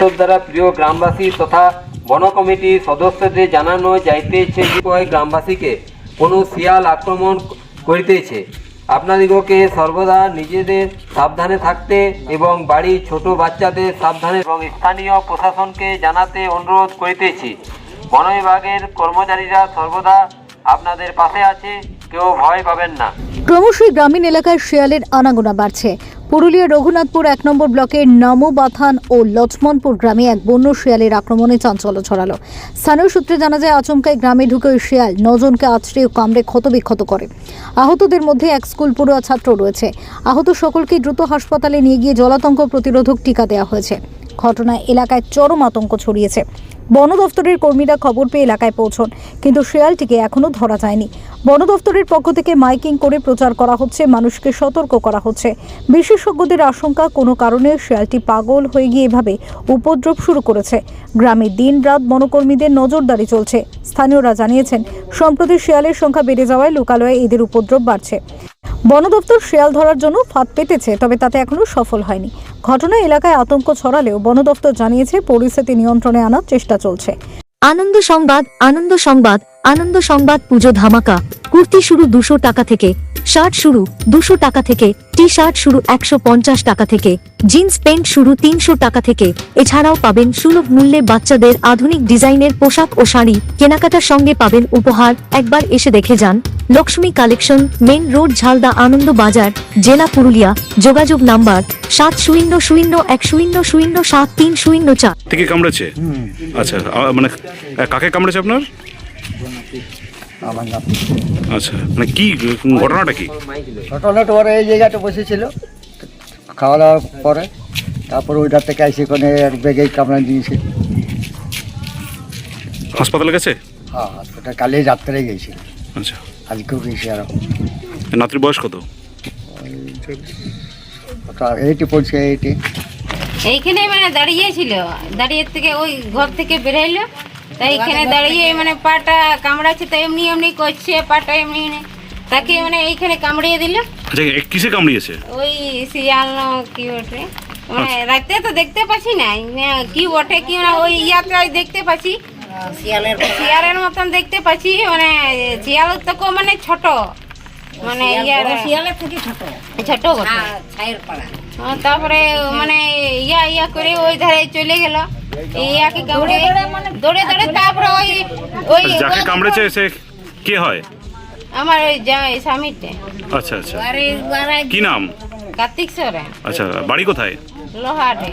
দ্বারা প্রিয় গ্রামবাসী তথা বন কমিটির সদস্যদের জানানো যাইতেছে গ্রামবাসীকে, কোনো শিয়াল আক্রমণ করিতেছে। আপনাদিগকে সর্বদা নিজেদের সাবধানে থাকতে এবং বাড়ির ছোট বাচ্চাদের সাবধানে এবং স্থানীয় প্রশাসনকে জানাতে অনুরোধ করিতেছি। বন বিভাগের কর্মচারীরা সর্বদা আপনাদের পাশে আছে, কেউ ভয় পাবেন না। ক্রমশই গ্রামীণ এলাকায় শিয়ালের আনাগোনা বাড়ছে। পুরুলিয়ার রঘুনাথপুর এক নম্বর ব্লকের নামোবাথান ও লক্ষ্মণপুর গ্রামে এক বন্য শিয়ালের আক্রমণে চাঞ্চল্য ছড়ালো। স্থানীয় সূত্রে জানা যায় আচমকায় গ্রামে ঢুকে ওই শিয়াল নজনকে আছড়ে ও কামড়ে ক্ষতবিক্ষত করে। আহতদের মধ্যে এক স্কুল পড়ুয়া ছাত্র রয়েছে। আহত সকলকে দ্রুত হাসপাতালে নিয়ে গিয়ে জলাতঙ্ক প্রতিরোধক টিকা দেওয়া হয়েছে। ঘটনায় এলাকায় চরম আতঙ্ক ছড়িয়েছে। বন দফতরের কর্মীরা খবর পেয়ে এলাকায় পৌঁছন, কিন্তু শিয়ালটিকে এখনও ধরা যায়নি। বন দফতরের পক্ষ থেকে মাইকিং করে প্রচার করা হচ্ছে, মানুষকে সতর্ক করা হচ্ছে। বিশেষজ্ঞদের আশঙ্কা, কোনো কারণে শিয়ালটি পাগল হয়ে গিয়ে এভাবে উপদ্রব শুরু করেছে। গ্রামে দিন রাত বনকর্মীদের নজরদারি চলছে। স্থানীয়রা জানিয়েছেন, সম্প্রতি শিয়ালের সংখ্যা বেড়ে যাওয়ায় লোকালয়ে এদের উপদ্রব বাড়ছে। বন দপ্তর শেয়াল ধরার জন্য ফাঁদ পেতেছে, তবে তাতে এখনও সফল হয়নি। ঘটনা এলাকায় আতঙ্ক ছড়ালেও বন দপ্তর জানিয়েছে, পরিস্থিতি নিয়ন্ত্রণে আনার চেষ্টা চলছে। আনন্দ সংবাদ আনন্দ সংবাদ আনন্দ সংবাদ, পুজো ধামাকা। কুর্তি শুরু দুশো টাকা থেকে। শার্ট শুরু দুশো টাকা থেকে টি শার্ট শুরু একশো পঞ্চাশ টাকা থেকে জিন্স প্যান্ট শুরু তিনশো টাকা থেকে। এছাড়াও পাবেন সুলভ মূল্যে বাচ্চাদের আধুনিক ডিজাইনের পোশাক ও শাড়ি। কেনাকাটার সঙ্গে পাবেন উপহার। একবার এসে দেখে যান। Lakshmi collection main road Jhalda Ananda Bazar জেলা পুরুলিয়া। যোগাযোগ নাম্বার সাত শূন্য শূন্য এক শূন্য শূন্য সাত তিন শূন্য চার। থেকে কামড়েছে? আচ্ছা মানে কাকে কামড়েছে আপনার? আমার নাম। আচ্ছা মানে কি ঘটনাটা কি? ঘটনাটা ওরা এই জায়গাটা বসেছিল খাওয়া দাওয়ার পরে তারপর ওইটার থেকে কোনে এক কামড়া দিয়েছে। হাসপাতালে গেছে? হ্যাঁ কালি রাত্রে আচ্ছা। আজকেও গেছি আরও। নাতির বয়স কত? ওটা এইটি পড়ছে এইটি। এইখানে মানে দাঁড়িয়েছিল দাঁড়িয়ে থেকে ওই ঘর থেকে বেরোইলো তাই এখানে দাঁড়িয়ে মানে পাটা কামড়াচ্ছে তো এমনি এমনি করছে পাটা এমনি এমনি। তাকে মানে এইখানে কামড়িয়ে দিল। আচ্ছা কিসে কামড়িয়েছে? ওই শিয়াল না কি ওঠে মানে রাতে তো দেখতে পাচ্ছি না না কি ওঠে কি না ওই ইয়াতে দেখতে পাচ্ছি। শিয়ালের শিয়ালের মতন দেখতে পাচ্ছি মানে শিয়াল তো কো মানে ছোট। মানে ইয়া শিয়ালে থেকে ছোট। ছোট বটে হ্যাঁ, ছায়ের পাড়া। তারপরে মানে ইয়া ইয়া করে ওই ধারে চলে গেল। ইয়াকে কামড়ে মানে দৌড়ে দৌড়ে তারপরে ওই ওই যাকে কামড়েছে সে কে হয়? আমার ওই জামাই স্বামীতে আচ্ছা আচ্ছা। কি নাম? কার্তিক সরে। আচ্ছা বাড়ি কোথায়? লোহাটে